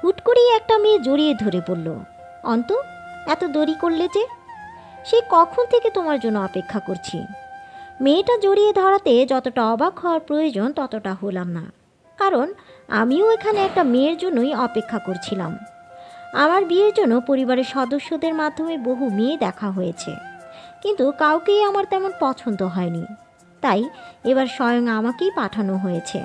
হুট করেই একটা মেয়ে জড়িয়ে ধরে পড়ল অন্ত, এত দেরি করলে যে? সে কখন থেকে তোমার জন্য অপেক্ষা করছি? মেয়েটা জড়িয়ে ধরাতে যতটা অবাক হওয়ার প্রয়োজন ততটা হলাম না, কারণ আমিও এখানে একটা মেয়ের জন্যই অপেক্ষা করছিলাম। আমার বিয়ের জন্য পরিবারের সদস্যদের মাধ্যমে বহু মেয়ে দেখা হয়েছে, কিন্তু কাউকেই আমার তেমন পছন্দ হয়নি। তাই এবার স্বয়ং আমাকেই পাঠানো হয়েছে,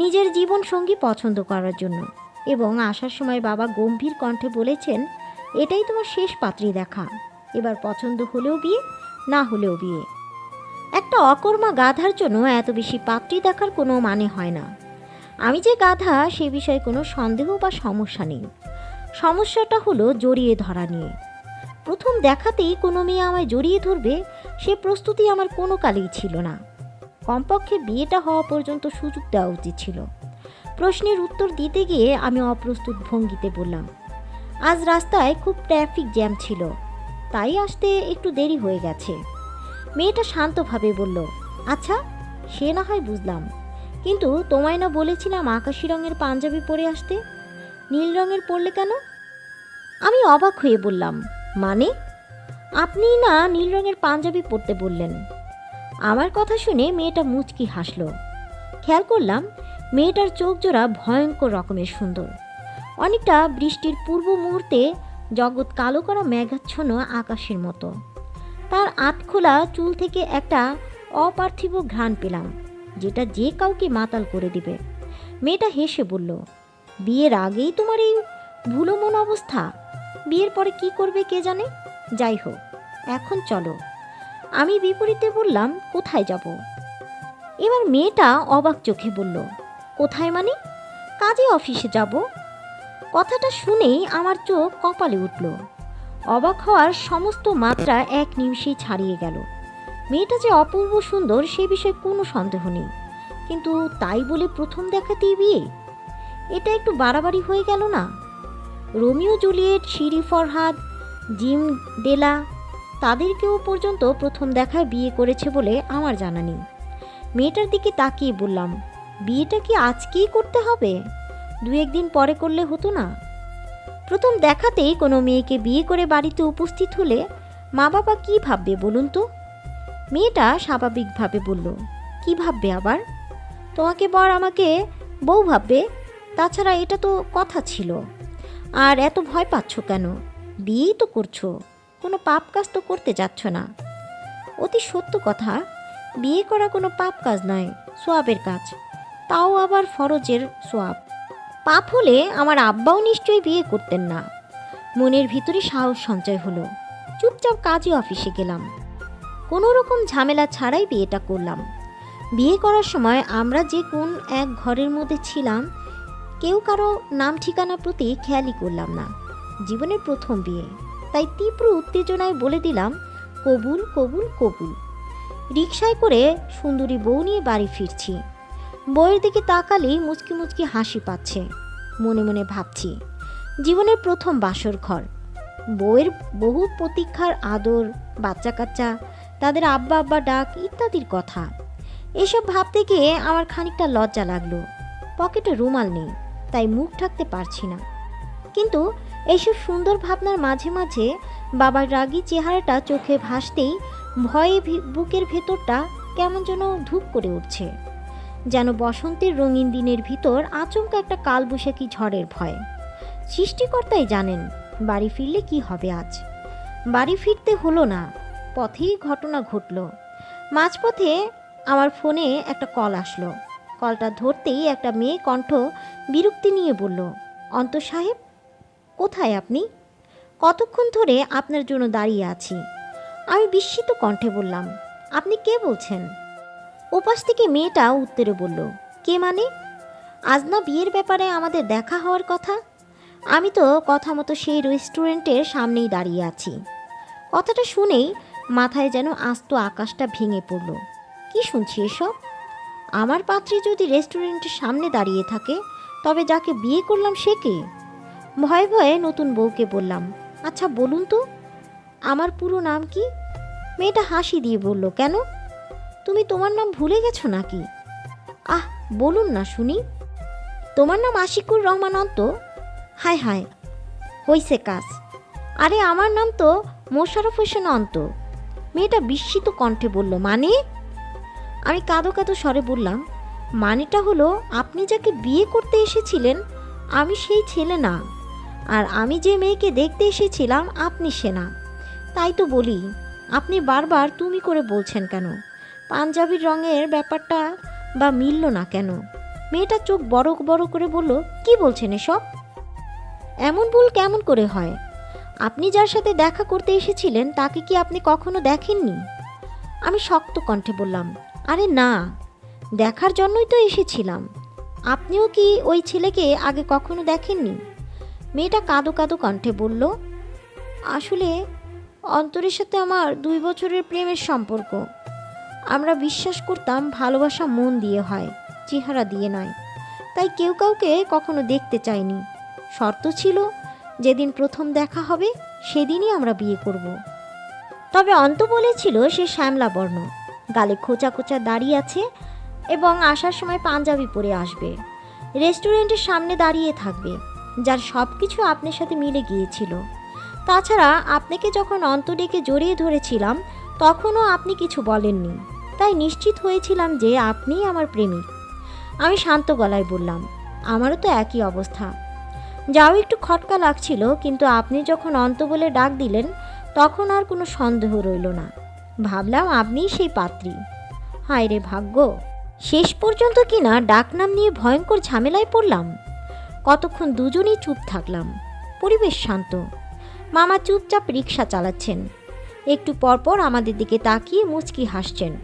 নিজের জীবন সঙ্গী পছন্দ করার জন্য। এবং আসার সময় বাবা গম্ভীর কণ্ঠে বলেছেন, এটাই তোমার শেষ পাত্রী দেখা। এবার পছন্দ হলেও বিয়ে, না হলেও বিয়ে। একটা অকর্মা গাধার জন্য এত বেশি পাত্রী দেখার কোনো মানে হয় না। আমি যে গাধা, সে বিষয়ে কোনো সন্দেহ বা সমস্যা নেই। সমস্যাটা হলো জড়িয়ে ধরা নিয়ে। প্রথম দেখাতেই কোনো মেয়ে আমায় জড়িয়ে ধরবে, সে প্রস্তুতি আমার কোনো কালেই ছিল না। কমপক্ষে বিয়েটা হওয়া পর্যন্ত সুযোগ দেওয়া উচিত ছিল। প্রশ্নের উত্তর দিতে গিয়ে আমি অপ্রস্তুত ভঙ্গিতে বললাম, আজ রাস্তায় খুব ট্রাফিক জ্যাম ছিল, তাই আসতে একটু দেরি হয়ে গেছে। মেয়েটা শান্তভাবে বলল আচ্ছা সে না হয় বুঝলাম, কিন্তু তোমায় না বলেছিলাম আকাশি রঙের পাঞ্জাবি পরে আসতে? নীল রঙের পরলে কেন? আমি অবাক হয়ে বললাম মানে? আপনি না নীল রঙের পাঞ্জাবি পরতে বললেন। আমার কথা শুনে মেয়েটা মুচকি হাসল। খেয়াল করলাম মেয়েটার চোখ জোড়া ভয়ঙ্কর রকমের সুন্দর। অনেকটা বৃষ্টির পূর্ব মুহূর্তে জগৎ কালো করা মেঘাচ্ছন্ন আকাশের মতো। তার আতখোলা চুল থেকে একটা অপার্থিব ঘ্রাণ পেলাম, যেটা যে কাউকে মাতাল করে দিবে। মেয়েটা হেসে বলল, বিয়ের আগেই তোমার এই ভুলো মন অবস্থা? বিয়ের পরে কি করবে কে জানে? যাই হোক, এখন চলো। আমি বিপরীতে বললাম, কোথায় যাব? এবার মেয়েটা অবাক চোখে বলল কোথায় মানে? কাজে অফিসে যাব। কথাটা শুনেই আমার চোখ কপালে উঠল। অবাক হওয়ার সমস্ত মাত্রা এক নিমিষেই ছাড়িয়ে গেল। মেয়েটা যে অপূর্ব সুন্দর সে বিষয়ে কোনো সন্দেহ নেই। কিন্তু তাই বলে প্রথম দেখাতেই বিয়ে? এটা একটু বাড়াবাড়ি হয়ে গেল না? Romeo Juliet, Shiri Farhad, Jim Della তাদেরকেও পর্যন্ত প্রথম দেখায় বিয়ে করেছে বলে আমার জানা নেই। মেয়েটার দিকে তাকিয়ে বললাম বিয়েটা কি আজকেই করতে হবে? দু একদিন পরে করলে হতো না। প্রথম দেখাতেই কোনো মেয়েকে বিয়ে করে বাড়িতে উপস্থিত হলে মা বাবা কী ভাববে বলুন তো? মেয়েটা স্বাভাবিকভাবে বলল, কি ভাববে আবার? তোমাকে বর আমাকে বউ ভাববে? তাছাড়া এটা তো কথা ছিল। আর এত ভয় পাচ্ছ কেন? বিয়েই তো করছ। কোনো পাপ কাজ তো করতে যাচ্ছ না। অতি সত্য কথা। বিয়ে করা কোনো পাপ কাজ নয়, সোয়াবের কাজ। তাও আবার ফরজের সোয়াব। পাপ হলে আমার আব্বাও নিশ্চয়ই বিয়ে করতেন না। মনের ভিতরে সাহস সঞ্চয় হলো। চুপচাপ কাজে অফিসে গেলাম। কোনো রকম ঝামেলা ছাড়াই বিয়েটা করলাম। বিয়ে করার সময় আমরা যে কোন এক ঘরের মধ্যে ছিলাম, কেউ কারও নাম ঠিকানা প্রতি খেয়ালই করলাম না। জীবনের প্রথম বিয়ে। তাই তীব্র উত্তেজনায় বলে দিলাম, কবুল কবুল কবুল। রিকশায় করে সুন্দরী বউ নিয়ে বাড়ি ফিরছি। বউয়ের দিকে তাকালেই মুচকি মুচকি হাসি পাচ্ছে। মনে মনে ভাবছি, জীবনের প্রথম বাসর ঘর, বইয়ের বহু প্রতীক্ষার আদর বাচ্চা কাচ্চা তাদের আব্বা আব্বা ডাক ইত্যাদির কথা। এসব ভাবতে গিয়ে আমার খানিকটা লজ্জা লাগল। পকেটে রুমাল নেই, তাই মুখ ঢাকতে পারছি না। কিন্তু এইসব সুন্দর ভাবনার মাঝে মাঝে বাবার রাগী চেহারাটা চোখে ভাসতেই ভয়ে বুকের ভেতরটা কেমন যেন ধূপ করে উঠছে। যেন বসন্তের রঙিন দিনের ভিতর আচমকা একটা কালবৈশাখী ঝড়ের ভয়। সৃষ্টিকর্তাই জানেন, বাড়ি ফিরলে কি হবে আজ। বাড়ি ফিরতে হলো না, পথেই ঘটনা ঘটল। মাঝপথে আমার ফোনে একটা কল আসলো। কলটা ধরতেই একটা মেয়ে কণ্ঠ বিরক্তি নিয়ে বলল অন্ত সাহেব, কোথায় আপনি? কতক্ষণ ধরে আপনার জন্য দাঁড়িয়ে আছি? আমি বিস্মিত কণ্ঠে বললাম, আপনি কে বলছেন? ওপাশ থেকে মেয়েটা উত্তরে বলল, কে মানে? আজ না বিয়ের ব্যাপারে আমাদের দেখা হওয়ার কথা? আমি তো কথা মতো সেই রেস্টুরেন্টের সামনেই দাঁড়িয়ে আছি। কথাটা শুনেই মাথায় যেন আস্ত আকাশটা ভেঙে পড়ল। কি শুনছি এসব? আমার পাত্রী যদি রেস্টুরেন্টের সামনে দাঁড়িয়ে থাকে, তবে যাকে বিয়ে করলাম সে কে? ভয়ে ভয়ে নতুন বউকে বললাম আচ্ছা বলুন তো, আমার পুরো নাম কি? মেয়েটা হাসি দিয়ে বলল, কেন? তুমি তোমার নাম ভুলে গেছো নাকি? আহ, বলুন না শুনি। তোমার নাম আশিকুর রহমান অন্ত? হায় হায়, হইছে কাজ। আরে আমার নাম তো মোশারফ হোসেন অন্ত। মেয়েটা বিস্মিত কণ্ঠে বলল মানে? আমি কাঁদো কাঁদো স্বরে বললাম, মানেটা হলো আপনি যাকে বিয়ে করতে এসেছিলেন, আমি সেই ছেলে না। আর আমি যে মেয়েকে দেখতে এসেছিলাম, আপনি সে না। তাই তো বলি, আপনি বারবার তুমি করে বলছেন কেন? পাঞ্জাবির রঙের ব্যাপারটা বা মিলল না কেন? মেয়েটা চোখ বড় বড় করে বলল, কি বলছেন এসব? এমন ভুল কেমন করে হয়? আপনি যার সাথে দেখা করতে এসেছিলেন তাকে কি আপনি কখনো দেখেননি? আমি শক্ত কণ্ঠে বললাম, আরে না, দেখার জন্যই তো এসেছিলাম। আপনিও কি ওই ছেলেকে আগে কখনো দেখেননি? মেয়েটা কাঁদো কাঁদো কণ্ঠে বলল, আসলে অন্তরের সাথে আমার দুই বছরের প্রেমের সম্পর্ক। আমরা বিশ্বাস করতাম ভালোবাসা মন দিয়ে হয়, চেহারা দিয়ে নয়। তাই কেউ কাউকে কখনো দেখতে চাইনি। শর্ত ছিল, যেদিন প্রথম দেখা হবে, সেদিনই আমরা বিয়ে করব। তবে অন্ত বলেছিল সে শ্যামলা বর্ণ গালে খোঁচা খোঁচা দাঁড়িয়ে আছে এবং আসার সময় পাঞ্জাবি পরে আসবে। রেস্টুরেন্টের সামনে দাঁড়িয়ে থাকবে, যার সব কিছু আপনার সাথে মিলে গিয়েছিল। তাছাড়া, আপনাকে যখন অন্ত ডেকে জড়িয়ে ধরেছিলাম, তখনও আপনি কিছু বলেননি। তাই নিশ্চিত হয়েছিলাম যে আপনিই আমার প্রেমিক। আমি শান্ত গলায় বললাম, আমারও তো একই অবস্থা। যাও একটু খটকা লাগছিল, কিন্তু আপনি যখন অন্ত বলে ডাক দিলেন, তখন আর কোনো সন্দেহ রইল না। ভাবলাম আপনিই সেই পাত্রী। হায় রে ভাগ্য! শেষ পর্যন্ত কিনা ডাকনাম নিয়ে ভয়ঙ্কর ঝামেলায় পড়লাম। কতক্ষণ দুজনেই চুপ থাকলাম। পরিবেশ শান্ত। মামা চুপচাপ রিক্সা চালাচ্ছেন। একটু পরপর আমাদের দিকে তাকিয়ে মুচকি হাসছেন।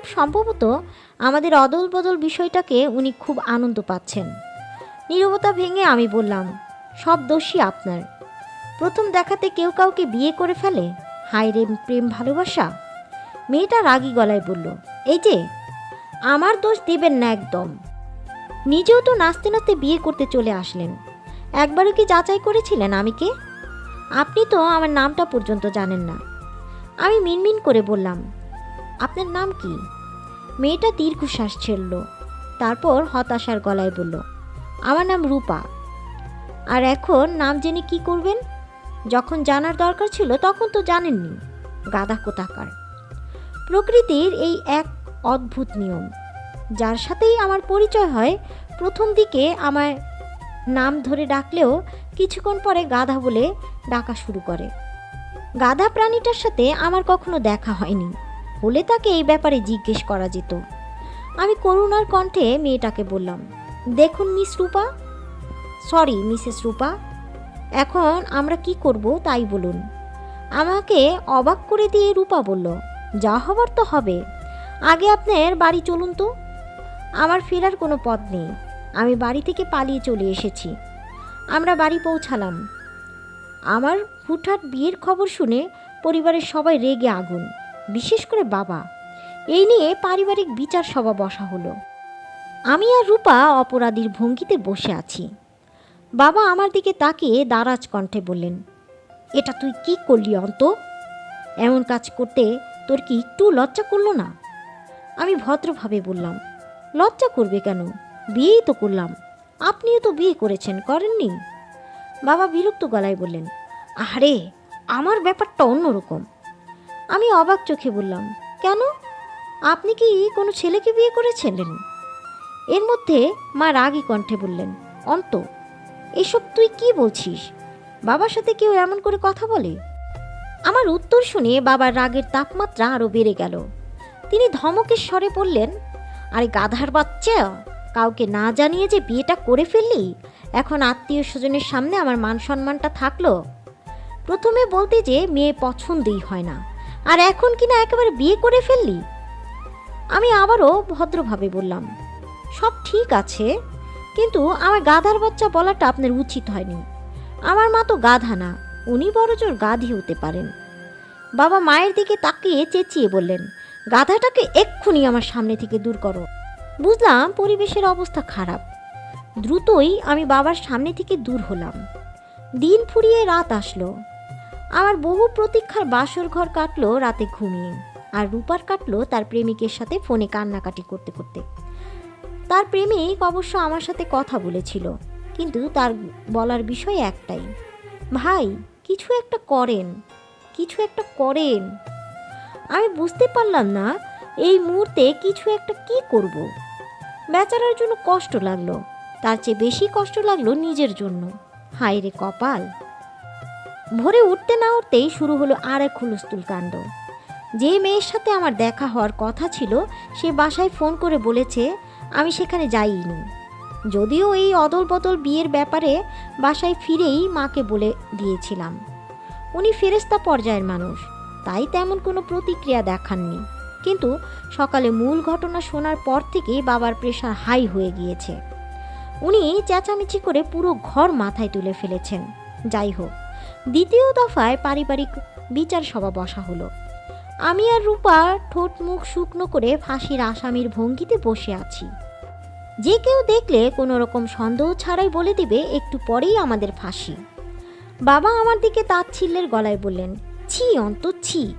খুব সম্ভবত আমাদের অদল বদল বিষয়টাকে উনি খুব আনন্দ পাচ্ছেন। নীরবতা ভেঙে আমি বললাম, সব দোষী আপনার। প্রথম দেখাতে কেউ কাউকে বিয়ে করে ফেলে? হায় রে প্রেম ভালোবাসা। মেয়েটা রাগী গলায় বলল, এই যে, আমার দোষ দেবেন না একদম। নিজেও তো নাচতে নাচতে বিয়ে করতে চলে আসলেন। একবারও কি যাচাই করেছিলেন আমি কে? আপনি তো আমার নামটা পর্যন্ত জানেন না। আমি মিনমিন করে বললাম আপনার নাম কি? মেয়েটা দীর্ঘশ্বাস ছেড়ল। তারপর হতাশার গলায় বলল, আমার নাম রূপা। আর এখন নাম জেনে কি করবেন? যখন জানার দরকার ছিল তখন তো জানেননি। গাদা কোথাকার। প্রকৃতির এই এক অদ্ভুত নিয়ম, যার সাথেই আমার পরিচয় হয়, প্রথম দিকে আমার নাম ধরে ডাকলেও কিছুক্ষণ পরে গাধা বলে ডাকা শুরু করে। গাধা প্রাণীটার সাথে আমার কখনো দেখা হয়নি। হলে তাকে এই ব্যাপারে জিজ্ঞেস করা যেত। আমি করুণার কণ্ঠে মেয়েটাকে বললাম, দেখুন miss Rupa. Sorry, Mrs Rupa. এখন আমরা কি করব তাই বলুন। আমাকে অবাক করে দিয়ে রূপা বলল, যা হবার তো হবে। আগে আপনার বাড়ি চলুন তো। আমার ফেরার কোনো পথ নেই। আমি বাড়ি থেকে পালিয়ে চলে এসেছি। আমরা বাড়ি পৌঁছালাম। আমার হুটহাট বিয়ের খবর শুনে পরিবারের সবাই রেগে আগুন। বিশেষ করে বাবা। এই নিয়ে পারিবারিক বিচার সভা বসা হলো। আমি আর রূপা অপরাধীর ভঙ্গিতে বসে আছি। বাবা আমার দিকে তাকিয়ে দারাজ কণ্ঠে বললেন, এটা তুই কি করলি অন্ত? এমন কাজ করতে তোর কি একটু লজ্জা করল না? আমি ভদ্রভাবে বললাম, লজ্জা করবে কেন? বিয়েই তো করলাম। আপনিও তো বিয়ে করেছেন, করেননি? বাবা বিরক্ত গলায় বললেন আরে আমার ব্যাপারটা অন্যরকম। আমি অবাক চোখে বললাম, কেন? আপনি কি কোনো ছেলেকে বিয়ে করেছিলেন? এর মধ্যে মা রাগী কণ্ঠে বললেন, অন্ত, এসব তুই কি বলছিস? বাবার সাথে কেউ এমন করে কথা বলে? আমার উত্তর শুনে বাবার রাগের তাপমাত্রা আরও বেড়ে গেল। তিনি ধমকের স্বরে বললেন, আরে গাধার বাচ্চা, কাউকে না জানিয়ে যে বিয়েটা করে ফেললি? এখন আত্মীয় স্বজনের সামনে আমার মান সম্মানটা থাকল। প্রথমে বলতে যে মেয়ে পছন্দই হয় না। আর এখন কিনা একেবারে বিয়ে করে ফেললি? আমি আবারও ভদ্রভাবে বললাম, সব ঠিক আছে, কিন্তু আমার গাধার বাচ্চা বলাটা আপনার উচিত হয়নি। আমার মা তো গাধা না, উনি বড়জোর গাধি হতে পারেন। বাবা মায়ের দিকে তাকিয়ে চেঁচিয়ে বললেন, গাধাটাকে এক্ষুনি আমার সামনে থেকে দূর করো। বুঝলাম পরিবেশের অবস্থা খারাপ। দ্রুতই আমি বাবার সামনে থেকে দূর হলাম। দিন ফুরিয়ে রাত আসলো। আমার বহু প্রতীক্ষার বাসর ঘর কাটলো রাতে ঘুমিয়ে, আর রূপার কাটলো তার প্রেমিকের সাথে ফোনে কান্নাকাটি করতে করতে। তার প্রেমিক অবশ্য আমার সাথে কথা বলেছিল, কিন্তু তার বলার বিষয় একটাই, ভাই, কিছু একটা করেন, কিছু একটা করেন। আমি বুঝতে পারলাম না এই মুহূর্তে কিছু একটা কি করব। বেচারার জন্য কষ্ট লাগল, তার চেয়ে বেশি কষ্ট লাগল নিজের জন্য। হায় রে কপাল। ভোরে উঠতে না উঠতেই শুরু হলো আর এক হুলস্থুল কাণ্ড। যে মেয়ের সাথে আমার দেখা হওয়ার কথা ছিল, সে বাসায় ফোন করে বলেছে, আমি সেখানে যাইনি। যদিও এই অদল বদল বিয়ের ব্যাপারে বাসায় ফিরেই মাকে বলে দিয়েছিলাম। উনি ফেরেস্তা পর্যায়ের মানুষ, তাই তেমন কোনো প্রতিক্রিয়া দেখাননি। কিন্তু সকালে মূল ঘটনা শোনার পর থেকেই বাবার প্রেশার হাই হয়ে গিয়েছে। উনি চেঁচামেচি করে পুরো ঘর মাথায় তুলে ফেলেছেন। যাই হোক দ্বিতীয় দফায় পারিবারিক বিচার সভা বসা হলো। আমি আর রূপা ঠোঁট মুখ শুকনো করে ফাঁসির আসামির ভঙ্গিতে বসে আছি। যে কেউ দেখলে কোনো রকম সন্দেহ ছাড়াই বলে দিবে, একটু পরেই আমাদের ফাঁসি। বাবা আমার দিকে তাচ্ছিল্যের গলায় বললেন, ছি অন্ত, ছি।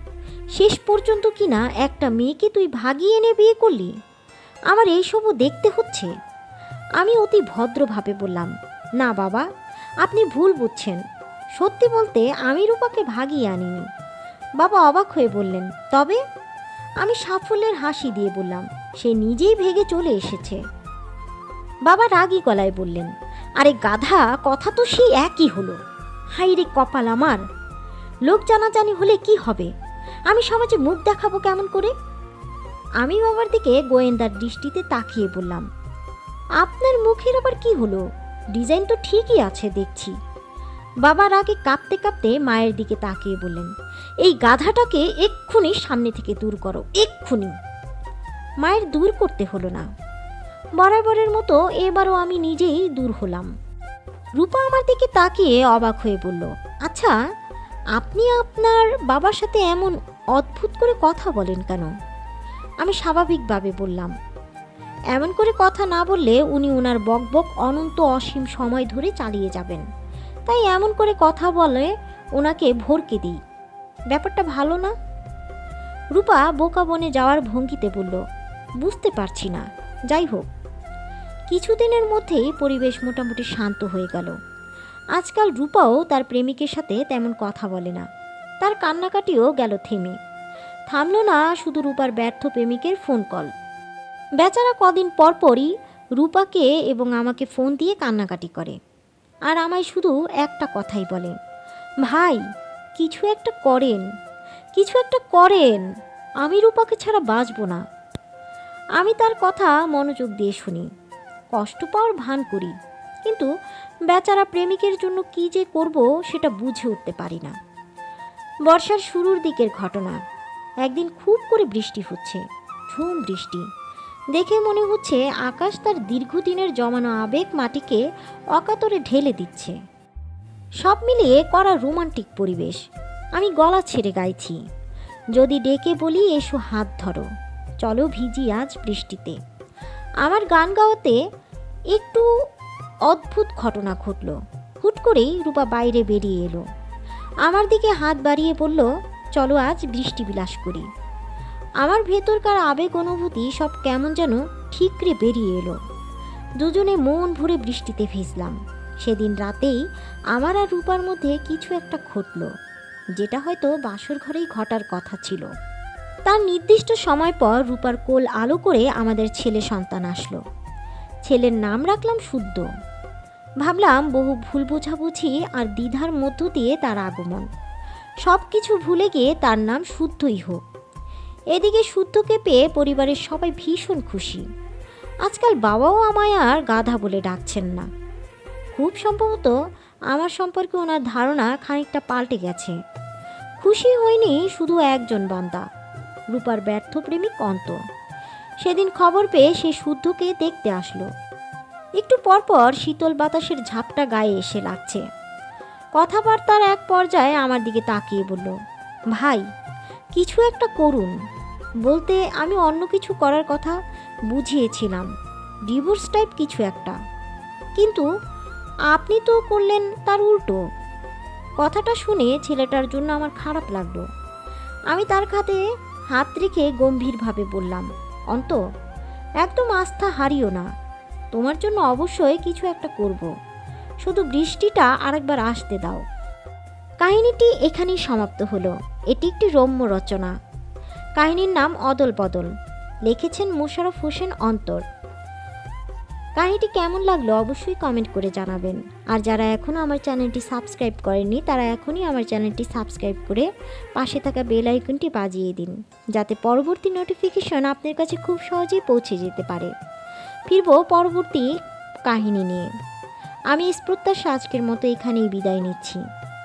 শেষ পর্যন্ত কিনা একটা মেয়েকে তুই ভাগিয়ে এনে বিয়ে করলি? আমার এইসবও দেখতে হচ্ছে। আমি অতি ভদ্রভাবে বললাম, না বাবা, আপনি ভুল বুঝছেন। সত্যি বলতে আমি রূপাকে ভাগিয়ে আনিনি। বাবা অবাক হয়ে বললেন, তবে? আমি সাফল্যের হাসি দিয়ে বললাম, সে নিজেই ভেগে চলে এসেছে। বাবা রাগী গলায় বললেন, আরে গাধা, কথা তো সেই একই হলো। হাই রে কপাল আমার! লোক জানাজানি হলে কি হবে? আমি সমাজে মুখ দেখাবো কেমন করে? আমি বাবার দিকে গোয়েন্দার দৃষ্টিতে তাকিয়ে বললাম, আপনার মুখের আবার কি হলো? ডিজাইন তো ঠিকই আছে, দেখছি। বাবার আগে কাঁপতে কাঁপতে মায়ের দিকে তাকিয়ে বললেন, এই গাধাটাকে এক্ষুনি সামনে থেকে দূর করো, এক্ষুনি। মায়ের দূর করতে হলো না। বরাবরের মতো এবারও আমি নিজেই দূর হলাম। রূপা আমার দিকে তাকিয়ে অবাক হয়ে বলল আচ্ছা আপনি আপনার বাবার সাথে এমন অদ্ভুত করে কথা বলেন কেন? আমি স্বাভাবিকভাবে বললাম, এমন করে কথা না বললে উনি ওনার বকবক অনন্ত অসীম সময় ধরে চালিয়ে যাবেন। তাই এমন করে কথা বলে ওনাকে ভরকে দিই। ব্যাপারটা ভালো না? রূপা বোকা বনে যাওয়ার ভঙ্গিতে বলল, বুঝতে পারছি না। যাই হোক। কিছুদিনের মধ্যেই পরিবেশ মোটামুটি শান্ত হয়ে গেল। আজকাল রূপাও তার প্রেমিকের সাথে তেমন কথা বলে না। তার কান্নাকাটিও গেল থেমে। থামল না শুধু রূপার ব্যর্থ প্রেমিকের ফোন কল বেচারা কদিন পরপরই রূপাকে এবং আমাকে ফোন দিয়ে কান্নাকাটি করে। আর আমায় শুধু একটা কথাই বলে ভাই, কিছু একটা করেন। কিছু একটা করেন। আমি রূপাকে ছাড়া বাঁচবো না। আমি তার কথা মনোযোগ দিয়ে শুনি। কষ্ট পাওয়ার ভান করি। কিন্তু বেচারা প্রেমিকের জন্য কি যে করব সেটা বুঝে উঠতে পারি না। বর্ষার শুরুর দিকের ঘটনা। একদিন খুব করে বৃষ্টি হচ্ছে। ঝুম বৃষ্টি। দেখে মনে হচ্ছে আকাশ তার দীর্ঘদিনের জমানো আবেগ মাটিকে অকাতরে ঢেলে দিচ্ছে। সব মিলিয়ে করা রোমান্টিক পরিবেশ। আমি গলা ছেড়ে গাইছি। যদি ডেকে বলি, এসো হাত ধরো। চলো ভিজি আজ বৃষ্টিতে। আমার গান গাওয়াতে একটু অদ্ভুত ঘটনা ঘটল। হুট করেই রূপা বাইরে বেরিয়ে এলো। আমার দিকে হাত বাড়িয়ে বলল, চলো আজ বৃষ্টি বিলাস করি। আমার ভেতরকার আবেগ অনুভূতি সব কেমন যেন ঠিকরে বেরিয়ে এলো। দুজনে মন ভরে বৃষ্টিতে ভিজলাম। সেদিন রাতেই আমার আর রূপার মধ্যে কিছু একটা ঘটল, যেটা হয়তো বাসর ঘরেই ঘটার কথা ছিল। তার নির্দিষ্ট সময় পর রূপার কোল আলো করে আমাদের ছেলে সন্তান আসলো। ছেলের নাম রাখলাম শুদ্ধ। ভাবলাম বহু ভুল বোঝাবুঝি আর দ্বিধার মধ্য দিয়ে তার আগমন। সব কিছু ভুলে গিয়ে তার নাম শুদ্ধই হোক। এদিকে শুদ্ধকে পেয়ে পরিবারের সবাই ভীষণ খুশি। আজকাল বাবাও আমায় আর গাধা বলে ডাকছেন না। খুব সম্ভবত আমার সম্পর্কে ওনার ধারণা খানিকটা পাল্টে গেছে। খুশি হয়নি শুধু একজন বান্দা, রূপার ব্যর্থ প্রেমিক অন্ত সেদিন খবর পেয়ে সে শুদ্ধকে দেখতে আসলো। একটু পরপর শীতল বাতাসের ঝাপটা গায়ে এসে লাগছে। কথাবার্তার এক পর্যায়ে আমার দিকে তাকিয়ে বলল, ভাই কিছু একটা করুন। বলতে আমি অন্য কিছু করার কথা বুঝিয়েছিলাম। ডিভোর্স টাইপ কিছু একটা। কিন্তু আপনি তো করলেন তার উল্টো। কথাটা শুনে ছেলেটার জন্য আমার খারাপ লাগল। আমি তার খাতে হাত রেখে গম্ভীরভাবে বললাম, অন্ত, একদম আস্থা হারিও না। তোমার জন্য অবশ্যই কিছু একটা করব। শুধু বৃষ্টিটা আরেকবার আসতে দাও। কাহিনীটি এখানেই সমাপ্ত হলো। এটি একটি রম্য রচনা। কাহিনীর নাম অদল বদল। লিখেছেন মোশারফ হোসেন অন্তর। কাহিনীটি কেমন লাগল অবশ্যই কমেন্ট করে জানাবেন। আর যারা এখনও আমার চ্যানেলটি সাবস্ক্রাইব করেননি, তারা এখনই আমার চ্যানেলটি সাবস্ক্রাইব করে পাশে থাকা বেল আইকনটি বাজিয়ে দিন, যাতে পরবর্তী নোটিফিকেশন আপনার কাছে খুব সহজেই পৌঁছে যেতে পারে। ফিরব পরবর্তী কাহিনী নিয়ে। আমি এই প্রত্যাশা আজকের মতো এখানেই বিদায় নিচ্ছি।